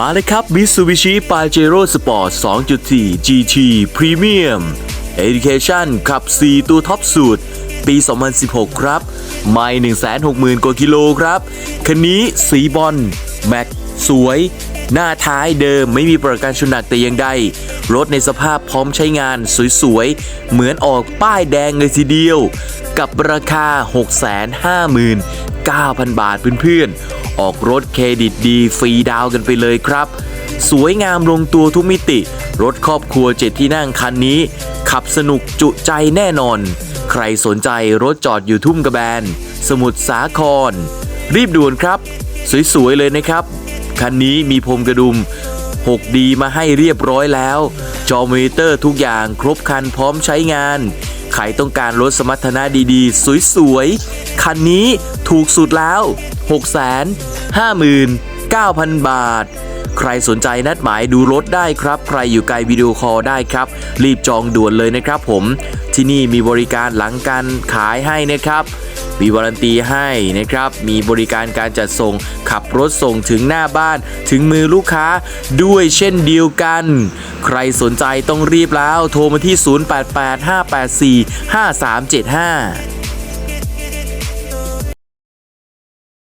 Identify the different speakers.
Speaker 1: มาเลยครับ Mitsubishi Pajero Sport 2.4 GT Premium Education ขับ 4 ตัวท็อปสุดปี 2016 ครับ ไม่160,000 กว่ากิโลครับ คันนี้สีบอลแม็ก สวย หน้าท้ายเดิมไม่มีประกันชนหนักแต่อย่างใด รถในสภาพพร้อมใช้งานสวยๆ เหมือนออกป้ายแดงเลยทีเดียว กับราคา 659,000 บาทเพื่อนๆ ออกรถเครดิตดีฟรีดาวกันไปเลยครับ สวยงามลงตัวทุกมิติ รถครอบครัวเจ็ดที่นั่งคันนี้ ขับสนุกจุใจแน่นอน ใครสนใจรถจอดอยู่ทุ่มกระแบน สมุทรสาคร รีบด่วนครับ สวยๆเลยนะครับ คันนี้มีพรมกระดุม 6D มาให้เรียบร้อยแล้ว จอมอนิเตอร์ทุกอย่างครบคันพร้อมใช้งาน ใครต้องการรถสมรรถนะดีๆ สวยๆ คันนี้ถูกสุดแล้ว 659,000 บาท ใครสนใจนัดหมายดูรถได้ครับ ใครอยู่ไกลวิดีโอคอลได้ครับ รีบจองด่วนเลยนะครับผม ที่นี่มีบริการหลังการขายให้นะครับ มีวารันตีให้นะครับ มีบริการการจัดส่งขับรถส่งถึงหน้าบ้านถึงมือลูกค้าด้วยเช่นเดียวกัน ใครสนใจต้องรีบแล้วโทรมาที่ 0885845375